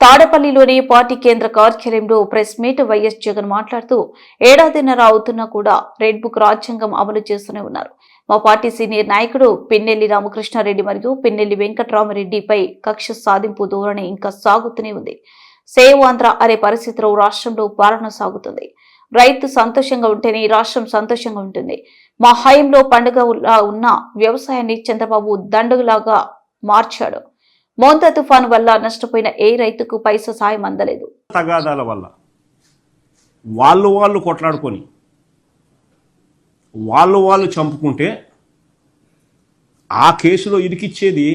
తాడపల్లిలోని party కేంద్ర కార్యాలయంలో press meet YS Jagan మాట్లాడుతూ ఏడాదిన్నర అవుతున్నా కూడా రెడ్ బుక్ రాజ్యాంగం అమలు చేస్తూనే ఉన్నారు. మా పార్టీ సీనియర్ నాయకుడు పిన్నెల్లి రామకృష్ణారెడ్డి మరియు పిన్నెల్లి వెంకట్రామరెడ్డిపై కక్ష సాధింపు ధోరణి ఇంకా సాగుతూనే ఉంది. సేవ్ ఆంధ్ర అనే పరిస్థితిలో రాష్ట్రంలో పాలన సాగుతుంది. రైతు సంతోషంగా ఉంటేనే ఈ రాష్ట్రం సంతోషంగా ఉంటుంది. మా హయంలో పండుగ ఉన్న వ్యవసాయాన్ని చంద్రబాబు దండులాగా మార్చాడు. మోంతా తుఫాను వల్ల నష్టపోయిన ఏ రైతుకు పైస సాయం అందలేదు. తగాదాల వల్ల. వాళ్ళు వాళ్ళు కొట్లాడుకొని వాళ్ళు వాళ్ళు చంపుకుంటే ఆ కేసులో ఇరికిచ్చేది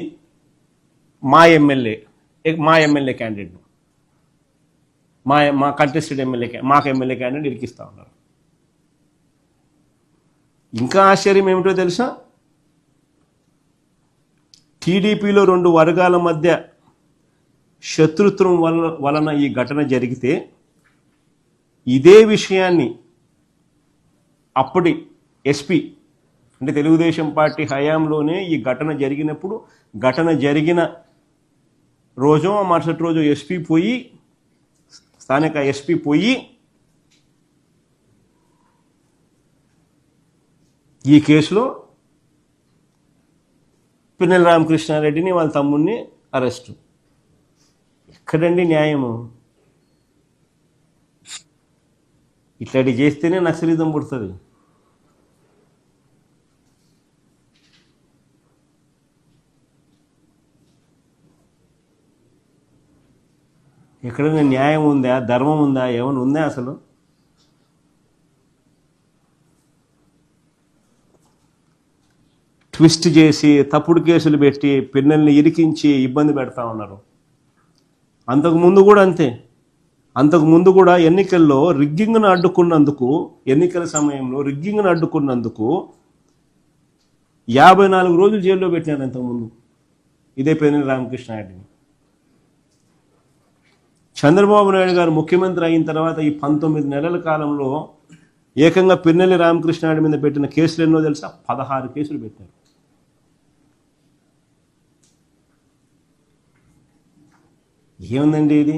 మా ఎమ్మెల్యే మా ఎమ్మెల్యే క్యాండిడేట్ మా మా కంటెస్టెడ్ ఎమ్మెల్యే మాకు ఎమ్మెల్యే క్యాండిడేట్ ఇరికిస్తూ ఉన్నారు. ఇంకా ఆశ్చర్యం ఏమిటో తెలుసా? టీడీపీలో రెండు వర్గాల మధ్య శత్రుత్వం వలన వలన ఈ ఘటన జరిగితే ఇదే విషయాన్ని అప్పటి ఎస్పీ అంటే తెలుగుదేశం పార్టీ హయాంలోనే ఈ ఘటన జరిగినప్పుడు ఘటన జరిగిన రోజు ఆ మరుసటి రోజు ఎస్పీ పోయి స్థానిక ఎస్పీ పోయి ఈ కేసులో పిన్నెల రామకృష్ణారెడ్డిని వాళ్ళ తమ్ముడిని అరెస్టు. ఎక్కడండి న్యాయము? ఇట్లాంటి చేస్తేనే నక్సలిజం పుడుతుంది. ఎక్కడైనా న్యాయం ఉందా? ధర్మం ఉందా? ఏమైనా ఉందా అసలు? ట్విస్ట్ చేసి తప్పుడు కేసులు పెట్టి పిన్నల్ని ఇరికించి ఇబ్బంది పెడతా ఉన్నారు. అంతకు ముందు కూడా అంతే. అంతకు ముందు కూడా ఎన్నికల్లో రిగ్గింగ్ను అడ్డుకున్నందుకు ఎన్నికల సమయంలో రిగ్గింగ్ను అడ్డుకున్నందుకు యాభై నాలుగు రోజులు జైల్లో పెట్టినారు అంతకుముందు. ఇదే పెన్నెల రామకృష్ణారెడ్డిని. చంద్రబాబు నాయుడు గారు ముఖ్యమంత్రి అయిన తర్వాత ఈ పంతొమ్మిది నెలల కాలంలో ఏకంగా పిన్నెల్లి రామకృష్ణారెడ్డి మీద పెట్టిన కేసులు ఎన్నో తెలుసా? పదహారు కేసులు పెట్టారు. ఏముందండి ఇది?